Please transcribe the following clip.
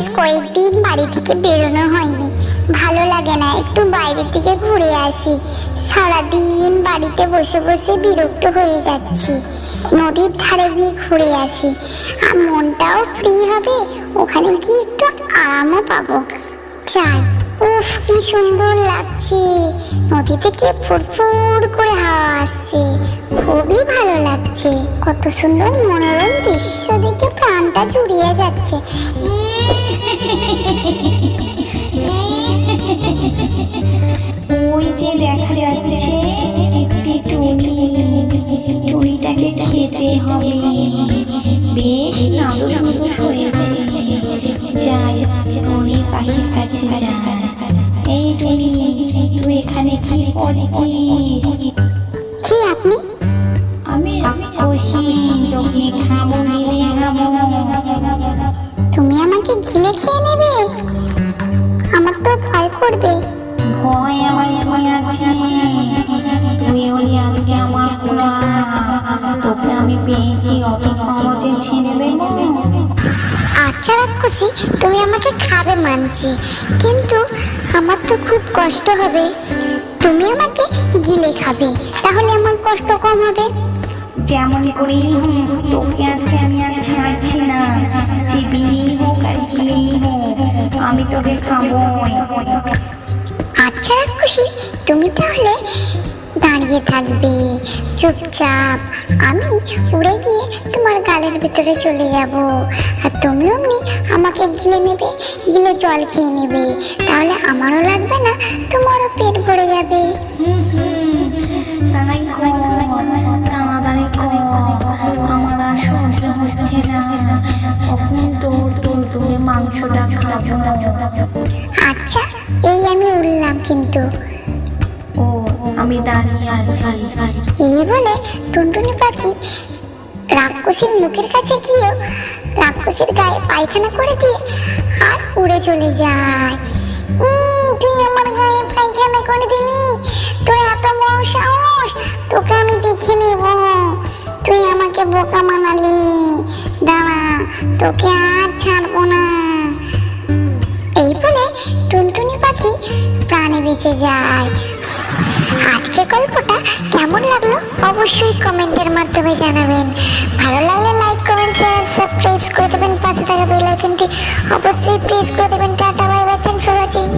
বেশ কয়েকদিন বাড়ি থেকে বেরোনো হয়নি। ভালো লাগে না, একটু বাইরের দিকে ঘুরে আসি। সারাদিন বাড়িতে বসে বসে বিরক্ত হয়ে যাচ্ছি। নদীর ধারে গিয়ে ঘুরে আসি। আর মনটাও ফ্রি হবে, ওখানে গিয়ে একটু আরামও পাবো। চাই উফ, কি সুন্দর লাগছে। নদী থেকে ফুরফুর করে হাওয়া আসছে। খুবই ভালো লাগছে। কত সুন্দর মনোরম দৃশ্য দেখে প্রাণটা জুড়িয়ে যাচ্ছে। ওই যে দেখা যাচ্ছে, একটি টুনি। টুনিটাকে খেতে হবে। বেশ নাদু নাদু হয়েছে। যাই, টুনি পাখির কাছে যা এই টুনি তুই এখানে কি করছিস কি আপনি? আমি খুশি তোকে খাব মিলে তুমি আমাকে গিলে খেয়ে নেবে? আমার তো ভয় করবে। ভয় আমার কি আছে। তুই হলি আজকে আমার পোলা তোকে আমি পেয়েছি অত সহজে ছেড়ে দেবো। আচ্ছা রাক্ষসী তুমি আমাকে খাবে মানছি। কিন্তু আমার তো খুব কষ্ট হবে। তুমি আমাকে গিলে খাবে তাহলে আমার কষ্ট কম হবে। যেমন করি হোক, তোকে আজকে আমি আর ছাড়ছি না। চিবিয়ে হোক আর গিলেই হোক আমি তোকে খাব আচ্ছা খুশি তুমি তাহলে দাঁড়িয়ে থাকবে। চুপচাপ। আমি উড়ে গিয়ে তোমার গালের ভিতরে চলে যাব। আর তুমি অমনি আমাকে গিলে নেবে, গিলে জল খেয়ে নেবে। তাহলে আমারও লাগবে না, তোমারও পেট ভরে যাবে। আচ্ছা এই আমি উঠলাম কিন্তু। আমি দাঁড়িয়ে এই বলে টুনটুনি পাখি রাক্ষসীর মুখের কাছে গিয়েও রাক্ষসীর গায়ে পায়খানা করে দিয়ে আর উড়ে চলে যায়। তুই আমার গায়ে পায়খানা করে দিলি? তোর এত বড় সাহস? তোকে আমি দেখে নেব। তুই আমাকে বোকা মানালি দাঁড়া, তোকে আর ছাড়বো না। এই বলে টুনটুনি পাখি প্রাণে বেঁচে যায়। আজকে গল্পটা কেমন লাগল অবশ্যই কমেন্টের মাধ্যমে জানাবেন। ভালো লাগলে লাইক কমেন্ট শেয়ার সাবস্ক্রাইব করে দেবেন। পাশে থাকা বেল আইকনটি অবশ্যই প্রেস করে দেবেন। Tata bye bye thanks for watching